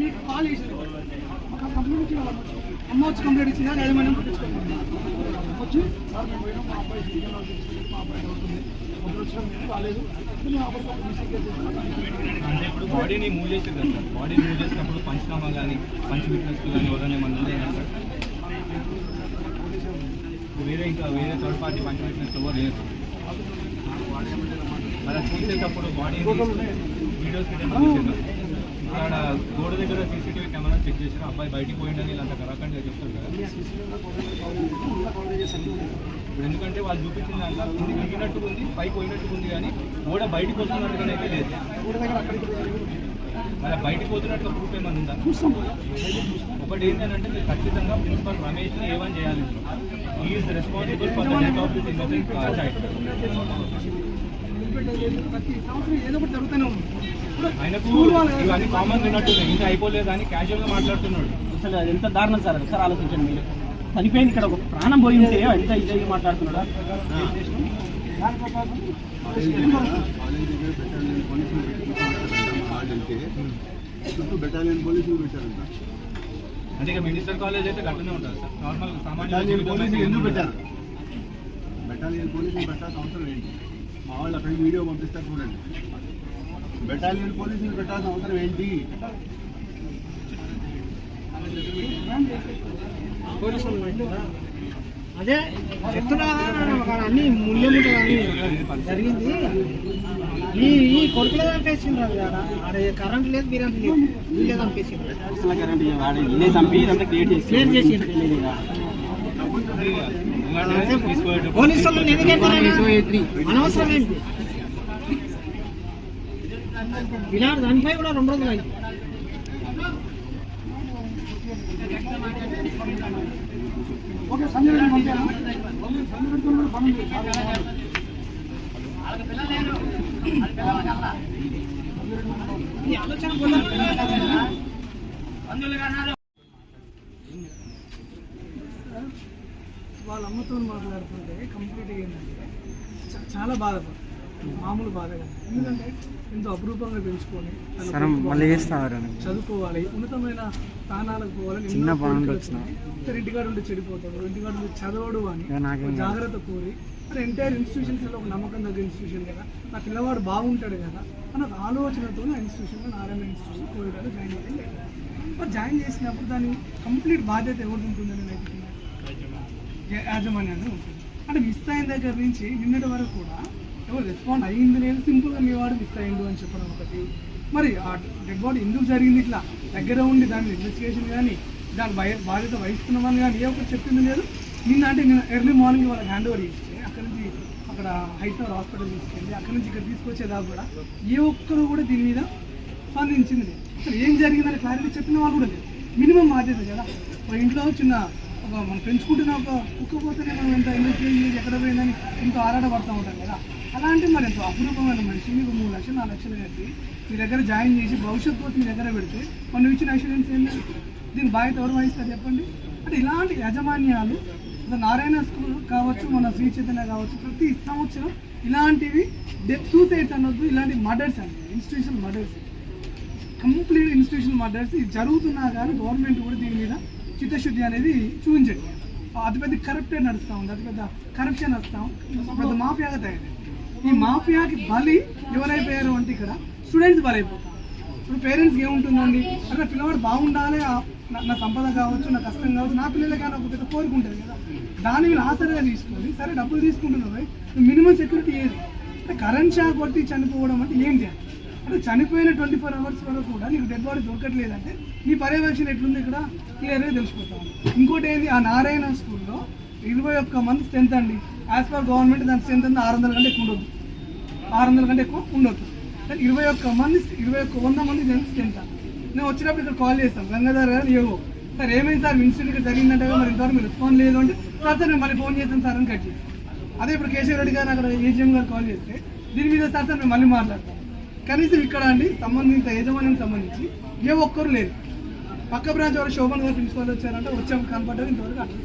మీకు కాల్ చేసారు ఒక కంప్లైంట్ ఇచ్చిన అమ్మ వచ్చి కంప్లైంట్ ఇచ్చిందా? లేదా మనం పట్టించుకోవాలి వచ్చి సార్ మేము పోయినాం మా అబ్బాయి అవుతుంది మా అబ్బాయి అవుతుంది మొదలు వచ్చినాం మేము రాలేదు. మేము ఇప్పుడు బాడీని మూవ్ చేసారు కదా సార్. బాడీ మూవ్ చేసినప్పుడు పంచనామా కానీ పంచ విట్నెస్ కానీ ఎవరైనా ఏమన్నా సార్? వేరే ఇంకా వేరే థర్డ్ పార్టీ పంచ విట్నెస్ ఎవరు లేరు. మరి అది తీసేటప్పుడు బాడీ వీడియోస్ ఏమైనా గోడ దగ్గర సీసీటీవీ కెమెరా చెక్ చేశారు? అబ్బాయి బయటికి పోయిండని ఇలా కరాకండిగా చెప్తారు కదా. ఇప్పుడు ఎందుకంటే వాళ్ళు చూపించిన దాంట్లో కిందికి దిగినట్టు ఉంది పైకి పోయినట్టు ఉంది కానీ గోడ బయటికి పోతున్నట్టుగా అయితే లేదు. మరి బయటకు పోతున్నట్టుగా ప్రూఫ్ ఏమైనా ఉందా? ఒకటి ఏంటంటే మీరు ఖచ్చితంగా ప్రిన్సిపల్ రమేష్ని ఏమని చేయాలి? Is responsible for the of this innocent ప్రతి సంవత్సరం ఏదో ఒకటి జరుగుతూనే ఉంది. ఆయనకు ఇవన్నీ కామన్ ఇంకా అయిపోలేదు అని క్యాజువల్గా మాట్లాడుతున్నాడు. అసలు అది ఎంత దారుణం సార్ ఒకసారి ఆలోచించండి మీరు. చనిపోయింది ఇక్కడ ఒక ప్రాణం పోయి ఉంటే ఎంత ఇదే మాట్లాడుతున్నాడా? చుట్టూ బెటాలియన్ పోలీసులు పెట్టారంట అంటే కాలేజ్ అయితే గట్టనే ఉంటుంది సార్. నార్మల్ సామాన్య బెటాలియన్ జీవితంలో పోలీసులు అయితే ఎందుకు ఏం పెట్టారు? బెటాలియన్ పోలీసులు పెట్టాల్సిన అవసరం ఏంటి? మా వాళ్ళు అక్కడికి వీడియో పంపిస్తారు చూడండి. బెటాలియన్ పోలీసులు పెట్టాల్సిన అవసరం ఏంటి? అదే చెప్తున్నా అన్ని ఉంటుంది జరిగింది. ఈ ఈ కొడుకులో చంపేసిండ్రు అది కరెంట్ లేదు మీరంత లేదు వీళ్ళే చంపేసిండ్రు. పోలీసు వాళ్ళు ఎందుకు అనవసరం ఏంటి? ఇలా దానిపై కూడా రెండు రోజులు అయింది ఓకే సంజయ్ వాళ్ళ అమ్మతో మాట్లాడుతుంటే కంప్లీట్ అయ్యిందంటే చాలా బాధపడుతుంది. మామూలు బాధ ఎందుకంటే ఎంతో అపురూపంగా పెంచుకొని కొడుకు చదువుకోవాలి ఉన్నతమైన స్థానాలకు పోవాలని చిన్న ఇంటికాడ ఉండి చెడిపోతాడు ఇంటికాడ ఉండి చదవడు అని. జాగ్రత్త కోరి మరి ఎంటైర్ ఇన్స్టిట్యూషన్స్లో ఒక నమ్మకం దగ్గర ఇన్స్టిట్యూషన్ కదా నా పిల్లవాడు బాగుంటాడు కదా అని ఒక ఆలోచనతో ఆ ఇన్స్టిట్యూషన్లో నారాయణ ఇన్స్టిట్యూషన్ కోరికలో జాయిన్ అయ్యింది మరి జాయిన్ చేసినప్పుడు దాని కంప్లీట్ బాధ్యత ఎవరు ఉంటుందని యా- యాజమాన్యాన్ని ఉంటుంది. అంటే మిస్ అయిన దగ్గర నుంచి నిన్నటి వరకు కూడా రెస్పాండ్ అయ్యింది లేదు సింపుల్గా మీ వాడు మిస్ అయ్యిండు అని చెప్పడం ఒకటి. మరి ఆ డెడ్ బాడీ ఎందుకు జరిగింది ఇట్లా? దగ్గర ఉండి దాని ఇన్వెస్టిగేషన్ కానీ దాని భయ బాధ్యత వహిస్తున్నామని కానీ ఏ ఒక్కటి చెప్పింది లేదు. నిన్న అంటే నేను ఎర్లీ మార్నింగ్ వాళ్ళకి హ్యాండ్ ఓవర్ ఇస్తే అక్కడ నుంచి అక్కడ హైదరాబాద్ హాస్పిటల్ తీసుకెళ్ళి అక్కడ నుంచి ఇక్కడ తీసుకొచ్చేదాకా కూడా ఏ ఒక్కరు కూడా దీని మీద స్పందించింది లేదు. అసలు ఏం జరిగిందని క్లారిటీ చెప్పిన వాళ్ళు కూడా లేదు. మినిమం బాధ్యత కదా. మా ఇంట్లో చిన్న మనం పెంచుకుంటున్న ఒక కుక్క పోతేనే మనం ఎంత ఇన్వెస్టిగేషన్ చేసి ఎక్కడ పోయిందని ఎంతో ఆరాటపడతా ఉంటాం కదా. అలాంటి మరి ఎంతో అపురూపమైన మనిషి మీకు మూడు లక్షలు నాలుగు లక్షలు కట్టి మీ దగ్గర జాయిన్ చేసి భవిష్యత్తు కోసం మీ దగ్గర పెడితే మనం ఇచ్చిన అష్యూరెన్స్ ఏంటి దీని బాధ్యత ఎవరు వహిస్తారు చెప్పండి? అంటే ఇలాంటి యాజమాన్యాలు నారాయణ స్కూల్ కావచ్చు మన శ్రీ చైతన్య కావచ్చు ప్రతి సంవత్సరం ఇలాంటివి డెత్ సూసైడ్స్ అనొద్దు ఇలాంటి మర్డర్స్ అండి. Institution murders complete institution murders ఇది జరుగుతున్నా కానీ గవర్నమెంట్ కూడా దీని మీద చిత్తశుద్ధి అనేది చూపించండి. అతిపెద్ద కరప్టే నడుస్తూ ఉంది అతిపెద్ద కరప్షన్ నడుస్తాం పెద్ద మాఫియాగా తయారు ఈ మాఫియాకి బలి ఎవరైపోయారు అంటే ఇక్కడ స్టూడెంట్స్ బలైపోతారు. ఇప్పుడు పేరెంట్స్కి ఏముంటుందండి? అక్కడ పిల్లవాడు బాగుండాలి నా- నా సంపద కావచ్చు నా కష్టం కావచ్చు నా పిల్లలకి అని ఒక పెద్ద కోరుకుంటుంది కదా. దాని మీద ఆసరగా తీసుకొని సరే డబ్బులు తీసుకుంటున్నావు మినిమం సెక్యూరిటీ ఏది? కరెంట్ షాక్ కొట్టి చనిపోవడం అంటే ఏంటి అని అంటే చనిపోయిన ట్వంటీ ఫోర్ అవర్స్ వరకు కూడా నీకు డెడ్ బాడీ దొరకట్లేదంటే నీ పర్యవేక్షణ ఎట్లుంది ఇక్కడ? క్లియర్గా తెలుసుకుంటాను ఇంకోటి ఏంది? ఆ నారాయణ స్కూల్లో ఇరవై ఒక్క మంది స్ట్రెంత్ అండి. యాజ్ పర్ గవర్నమెంట్ దాని స్ట్రెంత్ అంతా ఆరు వందల కంటే ఎక్కువ ఉండదు ఆరు వందల కంటే ఎక్కువ ఉండొద్దు. కానీ ఇరవై ఒక్క మంది ఇరవై ఒక్క వంద మంది స్ట్రెంత్ నేను వచ్చినప్పుడు ఇక్కడ కాల్ చేస్తాం గంగాధర్ గారు ఏవో సార్ ఏమైంది సార్? ఇన్సిడెంట్ ఇక్కడ జరిగిందంటే మరి ఇంతవరకు మీరు రెస్పాండ్ లేదు అంటే సార్ సార్ మేము మళ్ళీ ఫోన్ చేస్తాం సార్ అని కట్ చేస్తాను అదే ఇప్పుడు కేశవ రెడ్డి గారు అక్కడ ఏజీఎం గారు కాల్ చేస్తే దీని మీద సార్ సార్ మేము మళ్ళీ మాట్లాడతాం. కనీసం ఇక్కడ అండి సంబంధిత యజమానికి సంబంధించి ఏ ఒక్కరు లేదు పక్క బ్రాంచ్ వారు శోభన్ గారు ప్రిన్సిపల్ వచ్చారంటే వచ్చాము కనపడ్డారు ఇంతవరకు అట్లా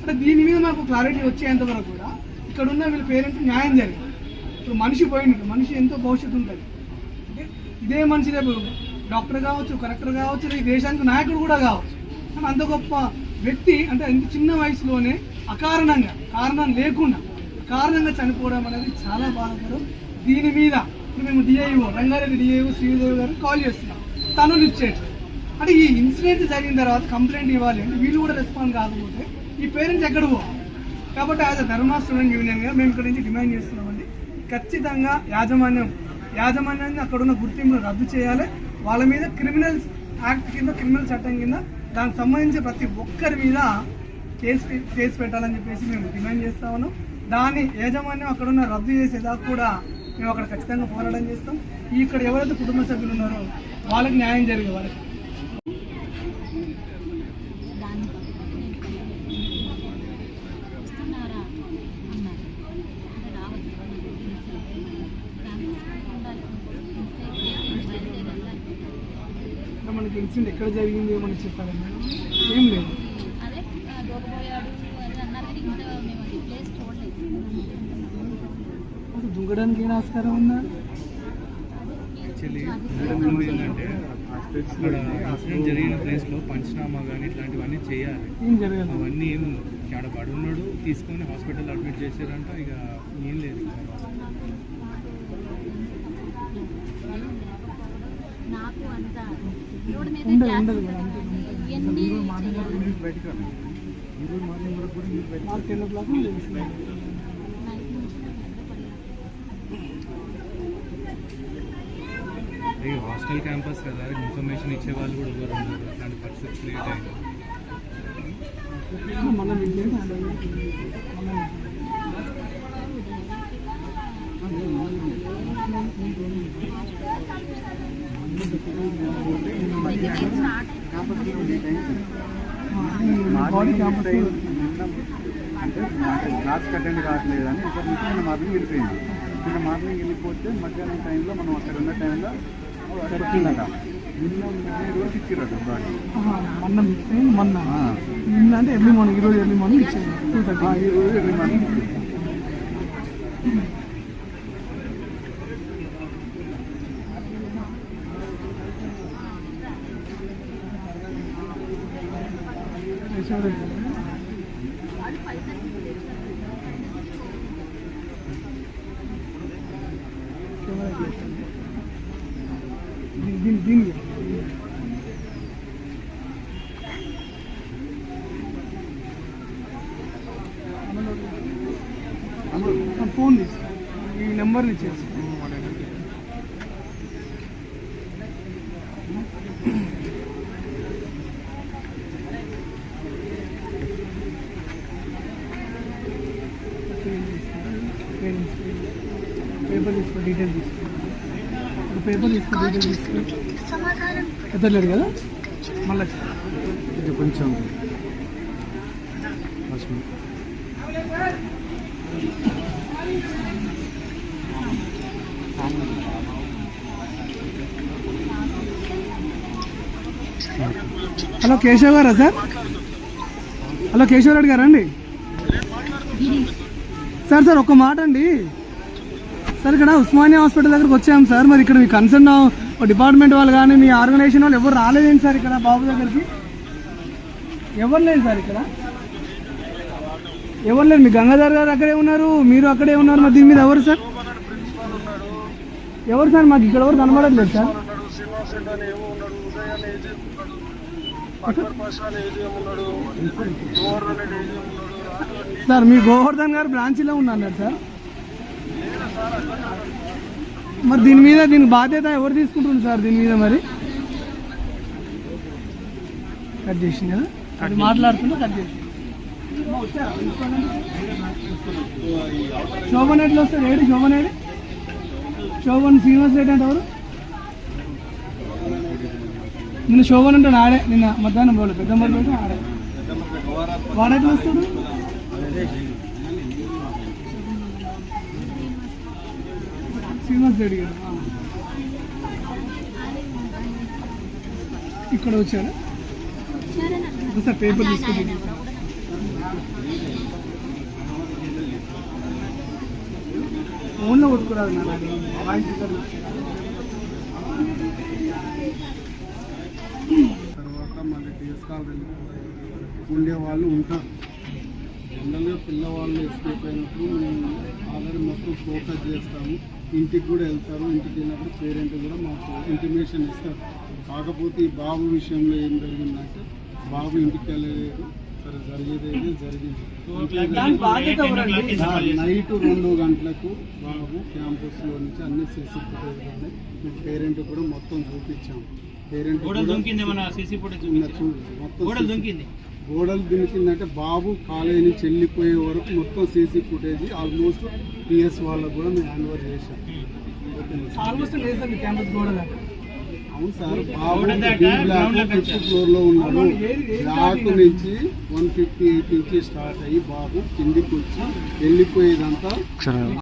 అంటే దీని మీద మాకు క్లారిటీ వచ్చేంత వరకు కూడా ఇక్కడ ఉన్న వీళ్ళ పేరెంట్స్ న్యాయం జరిగింది. ఇప్పుడు మనిషి పోయింది మనిషి ఎంతో భవిష్యత్తు ఉంటుంది అంటే ఇదే మనిషి రేపు డాక్టర్ కావచ్చు కలెక్టర్ కావచ్చు ఈ దేశానికి నాయకుడు కూడా కావచ్చు. కానీ అంత గొప్ప వ్యక్తి అంటే ఇంత చిన్న వయసులోనే అకారణంగా కారణం లేకుండా కారణంగా చనిపోవడం అనేది చాలా బాధాకరం. దీని మీద మేము డిఐఓ రంగారెడ్డి డిఐఓ శ్రీదేవి గారు కాల్ చేస్తున్నాం. తను లిఫ్ట్ చేయట్లేదు. అంటే ఈ ఇన్సిడెంట్ జరిగిన తర్వాత కంప్లైంట్ ఇవ్వాలి అంటే వీళ్ళు కూడా రెస్పాండ్ కాకపోతే ఈ పేరెంట్స్ ఎక్కడ పోవాలి? కాబట్టి యాజ్ అ ధర్మా స్టూడెంట్ యూనియన్గా మేము ఇక్కడ నుంచి డిమాండ్ చేస్తున్నామండి. ఖచ్చితంగా యాజమాన్యం యాజమాన్యాన్ని అక్కడ ఉన్న గుర్తింపును రద్దు చేయాలి. వాళ్ళ మీద క్రిమినల్ యాక్ట్ కింద క్రిమినల్ చట్టం కింద దానికి సంబంధించి ప్రతి ఒక్కరి మీద కేసు పె- కేసు పెట్టాలని చెప్పేసి మేము డిమాండ్ చేస్తా ఉన్నాం. దాని యాజమాన్యం అక్కడ ఉన్న రద్దు చేసేదాకా కూడా మేము అక్కడ ఖచ్చితంగా పోరాటం చేస్తాం. ఇక్కడ ఎవరైతే కుటుంబ సభ్యులు ఉన్నారో వాళ్ళకి న్యాయం జరిగే వాళ్ళకి. మనకి తెలిసింది ఎక్కడ జరిగింది మనకి చెప్పాలి? ఏం లేదు అదే దూకపోయాడు అది అన్నారు కానీ ఇంకా మేము అది ప్లేస్ చూడలేదు అసలు దుంగడానికి ఏం ఆస్కారం ఉందా? యాక్చువల్లీ ఏంటంటే అక్కడ యాక్సిడెంట్ జరిగిన ప్లేస్లో పంచనామా కానీ ఇట్లాంటివన్నీ చేయాలి. ఏం జరగదు అవన్నీ ఏం ఆడ పడున్నాడు తీసుకొని హాస్పిటల్ అడ్మిట్ చేశారంట ఇక ఏం లేదు. నాకు అంత మీద. మేడం, బయటకు మార్నింగ్ కూడా మీరు బయటకు మాకు టెన్ ఓ క్లాక్ తెలిసింది నైట్ నుంచి ఈ హాస్టల్ క్యాంపస్ కదా ఇన్ఫర్మేషన్ ఇచ్చే వాళ్ళు కూడా ఎవరు ఉండరు. అట్లాంటి పరిస్థితి క్రియేట్ అయింది. అంటే క్లాస్ అటెండ్ కావట్లేదు అని ఒక నిన్న మార్నింగ్ వెళ్ళిపోయింది. నిన్న మార్నింగ్ వెళ్ళిపోతే మధ్యాహ్నం టైంలో మనం అక్కడ ఉన్న టైంలో వచ్చిందట నిన్న మూడు రోజు ఇచ్చిరట బాడీ మొన్న మిస్ అయింది మొన్న నిన్న అంటే ఎర్లీ మార్నింగ్ ఈరోజు ఎర్లీ మార్నింగ్ ఇచ్చేది టూ థర్టీ ఈ రోజు ఎర్లీ మార్నింగ్ ఇచ్చింది. దీని దీనికి ఫోన్ తీసి ఈ నెంబర్ని ఇచ్చేసి. పేపర్ తీసుకో డీటెయిల్ తీసుకో. పేపర్ తీసుకో డీటెయిల్ తీసుకో. ఎత్తలేడు కదా? మళ్ళీ ఇది కొంచెం. హలో కేశవ్ గారా సార్? హలో కేశవ్ రెడ్డి గారా అండి? సార్ సార్ ఒక మాట అండి. సార్ ఇక్కడ ఉస్మానియా హాస్పిటల్ దగ్గరకు వచ్చాము సార్. మరి ఇక్కడ మీ కన్సర్న్ డిపార్ట్మెంట్ వాళ్ళు కానీ మీ ఆర్గనైజేషన్ వాళ్ళు ఎవరు రాలేదేంటి సార్ ఇక్కడ బాబు దగ్గరికి? ఎవరు లేదు సార్ ఇక్కడ? ఎవరు లేరు? మీ గంగాధర్ గారు అక్కడే ఉన్నారు మీరు అక్కడే ఉన్నారు మరి దీని మీద ఎవరు సార్? ఎవరు సార్ మాకు ఇక్కడ ఎవరు కనబడట్లేదు సార్? సార్ మీ గోవర్ధన్ గారు బ్రాంచీలో ఉన్నారు సార్. మరి దీని మీద దీని బాధ్యత ఎవరు తీసుకుంటున్నారు సార్ దీని మీద మరి? కట్ చేసింది? కదా అది మాట్లాడుతున్నా కట్ చేసి శోభన్ ఎట్లా వస్తాడు ఏడు శోభన్ ఏడు శోభన్ శ్రీనివాస్ రెడ్డి అంటే ఎవరు? నిన్న శోభన్ అంటే ఆడే నిన్న మధ్యాహ్నం పోలే. పెద్ద మొదలు ఆడే. వాడెట్లా వస్తాడు? శ్రీనివాస్ రెడ్డి గారు. ఇక్కడ వచ్చారు? ఒకసారి పేపర్ తీసుకుంటే ఫోన్లో కొట్టుకురాదు నా వాయిస్ తర్వాత మళ్ళీ డేస్ ఉండేవాళ్ళు ఉండే వాళ్ళు ఉంటారు. జనరల్గా పిల్లవాళ్ళు ఎస్కేప్ అయినప్పుడు మేము ఆల్రెడీ మొత్తం ఫోకస్ చేస్తాము. ఇంటికి కూడా వెళ్తారు. ఇంటికి వెళ్ళినప్పుడు పేరెంట్ కూడా మాకు ఇంటిమేషన్ ఇస్తారు. కాకపోతే ఈ బాబు విషయంలో ఏం జరిగిందంటే బాబు ఇంటికి వెళ్ళలేదు. జరిగేది. అయితే జరిగింది నైట్ రెండు గంటలకు బాబు క్యాంపస్లో నుంచి అన్ని సీసీ ఫుటేజ్ కానీ మేము పేరెంట్ కూడా మొత్తం చూపించాము పేరెంట్ మొత్తం గోడలు దునికిందంటే బాబు కాలేజీ నుంచి వెళ్ళిపోయే వరకు మొత్తం సీసీ ఫుటేజ్ ఆల్మోస్ట్ పిఎస్ వాళ్ళకు కూడా మేము హ్యాండ్ ఓవర్ చేశాం. సార్? ఆల్మోస్ట్ లేదు క్యాంపస్ గోడ దాకా అవును సార్ బాబు ఫ్లోర్లో ఉన్నాడు. బ్లాక్ నుంచి వన్ ఫిఫ్టీ ఎయిట్ నుంచి స్టార్ట్ అయ్యి బాబు కిందికి వచ్చి వెళ్ళిపోయేదంతా